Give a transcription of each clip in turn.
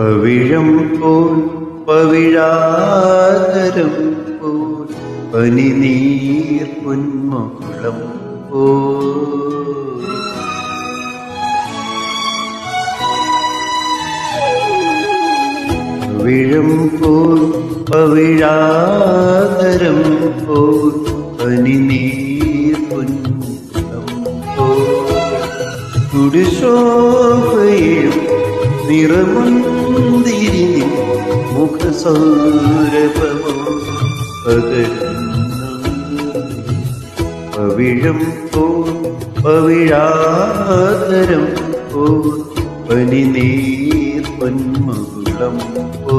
പവിഴം പോൽ പവിഴാതരം പോൽ പനിനീർ പൊന്മകുളം പോൽ. പവിഴം പോൽ പവിഴാതരം പോൽ പനിനീർ പൊന്മകുളം പോൽ. കുടിശോഭയും നിറമുന്തിരി മുഖസൗരഭമോ പോ പവിഴാതരം പോ പനിനീർ പൊന്മകുളം പോ.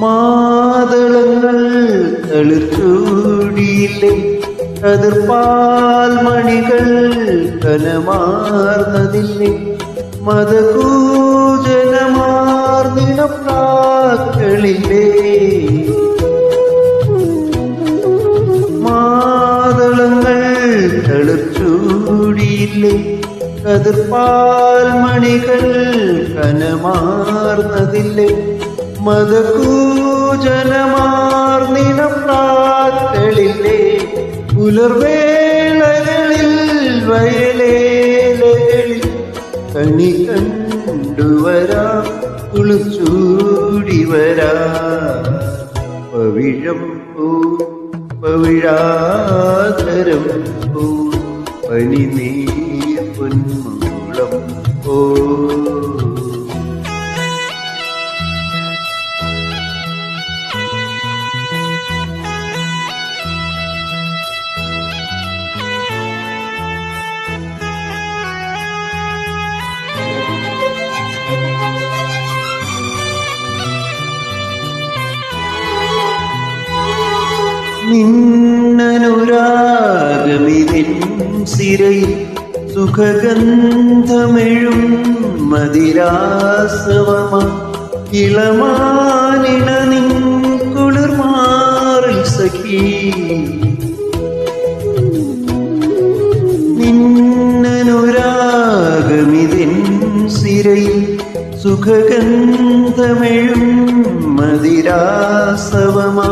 മാതളങ്ങൾ കളിച്ചൂടിയില്ലേ കതിർപ്പാൽ മണികൾ കനമാർന്നതില്ലേ മതകൂജനമാർന്നിടപ്രാക്കളില്ലേ മാതളങ്ങൾ തളിർച്ചൂടിയില്ലേ? കതിർപ്പാൽ മണികൾ കനമാർന്നതില്ലേ മതകൂജനമാർന്നിടപ്രാക്കളില്ലേ പുലർവേളകളിൽ വയലേലകളിൽ കണി കണ്ടുവരാ കുളിച്ചൂടി വരാ പവിഴം പൂ പവിഴാതരം പൂ പനി നീ പൊന്മുളം നിന്നനുരാഗമിതിൻ സിരയിൽ സുഖഗന്ധമെഴും മതിരാസവമ ഇളമാനിട നിൻ കുളിർമാറിൽ സഖി. നിന്നനുരാഗമിതിൻ സിരയിൽ സുഖഗന്ധമെഴും മതിരാസവമാ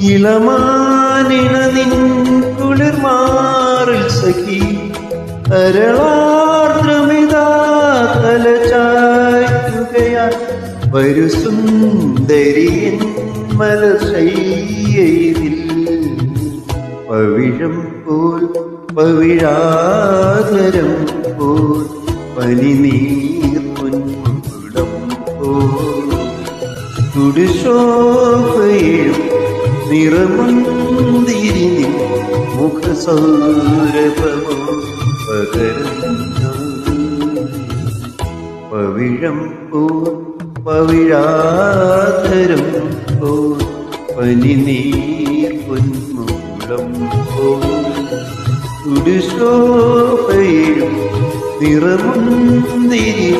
ഇളമാനിണ നിൻ കുളിർമാറിൽ സഖി. അരളാർദ്രമിതാ തലചായ്ക്കുകയാൽ വരു സുന്ദരിയൻ മലശയ്യയിൽ പവിഴം പോൽ പവിഴാതരം പോൽ പനിനീർ പൊൻപുടം പോൽ. തുടിശോഭയും നിറമന്തിരി മുഖസൗരഭമോ പകരുന്നു. പവിഴം പോ പവിഴാതരം പോ പനിനീർ പൊന്മുളം പോ. തുടിശോഭയും നിറമന്തിരി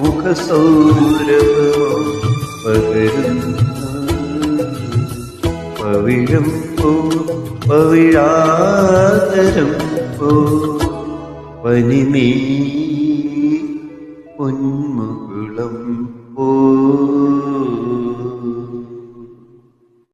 മുഖസൗരഭമോ പവിഴം പോ പവിഴാതരം പോ. പനിനീ പൊന്മുകുളം പോ.